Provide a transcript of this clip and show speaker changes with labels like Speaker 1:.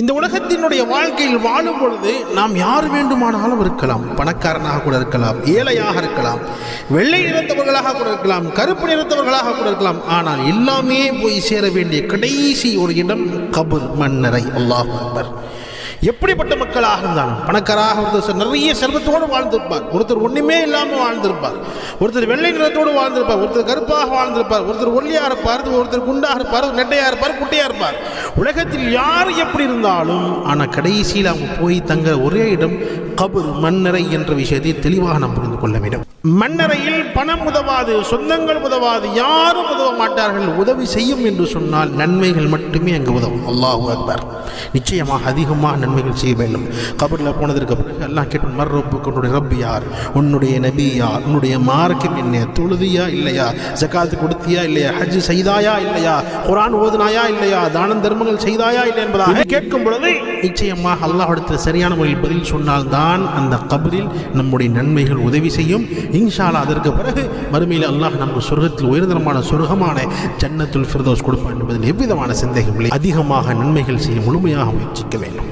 Speaker 1: இந்த உலகத்தினுடைய வாழ்க்கையில் வாழும் பொழுது நாம் யார் வேண்டுமானாலும் இருக்கலாம். பணக்காரனாக கூட இருக்கலாம் ஏழையாக இருக்கலாம் வெள்ளை நிறத்தவர்களாக கூட இருக்கலாம் கருப்பு நிறத்தவர்களாக கூட இருக்கலாம். ஆனால் எல்லாமே போய் சேர வேண்டிய கடைசி ஒரு இடம் கபூர் மன்னரை. அல்லாஹ் அக்பர். எப்படிப்பட்ட மக்களாக இருந்தாலும் பணக்காராக ஒருத்தர் நிறைய செல்வத்தோடு வாழ்ந்திருப்பார். ஒருத்தர் ஒன்றுமே இல்லாமல் வாழ்ந்திருப்பார். ஒருத்தர் வெள்ளை நிறத்தோடு வாழ்ந்திருப்பார். ஒருத்தர் கருப்பாக வாழ்ந்திருப்பார். ஒருத்தர் ஒல்லியாக இருப்பார் ஒருத்தர் குண்டாக இருப்பார் நெட்டையாக இருப்பார் குட்டையாக இருப்பார். உலகத்தில் யார் எப்படி இருந்தாலும் ஆனால் கடைசியில் அவங்க போய் தங்க ஒரே இடம் கபர் மண்ணறை என்ற விஷயத்தை தெளிவாக நாம் புரிந்து கொள்ள வேண்டும். மண்ணறையில் பணம் உதவாது சொந்தங்கள் உதவாது யாரும் உதவ மாட்டார்கள். உதவி செய்யும் என்று சொன்னால் நன்மைகள் மட்டுமே அங்கு உதவும். அல்லாஹு அக்பர். நிச்சயமாக அதிகமாக நன்மைகள் செய்ய வேண்டும். கபரில் போனதற்கு பிறகு எல்லாம் கேட்டும் மர்ரப்புக்கு உன்னுடைய ரப்பு யார்? உன்னுடைய நபி யார்? உன்னுடைய மார்க்கம் என்ன? தொழுதியா இல்லையா? ஜக்காத்து கொடுத்தியா இல்லையா? ஹஜ் செய்தாயா இல்லையா? குரான் ஓதுனாயா இல்லையா? தானம் தர்மங்கள் செய்தாயா இல்லை என்பதாக கேட்கும் பொழுது நிச்சயமாக அல்லாஹிடத்தில் சரியான முறையில் பதில் சொன்னால்தான் அந்த கபரில் நம்முடைய நன்மைகள் உதவி செய்யும். இன்ஷாலா அதற்கு பிறகு மறுமையில் அல்லாஹ் நமக்கு சொர்க்கத்தில் உயர்தரமான சொர்க்கமான ஜன்னத்துல் ஃபிர்தோஸ் கொடுப்பான் என்பதில் எவ்விதமான சந்தேகம் இல்லை. அதிகமாக நன்மைகள் செய்ய முழுமையாக முயற்சிக்க வேண்டும்.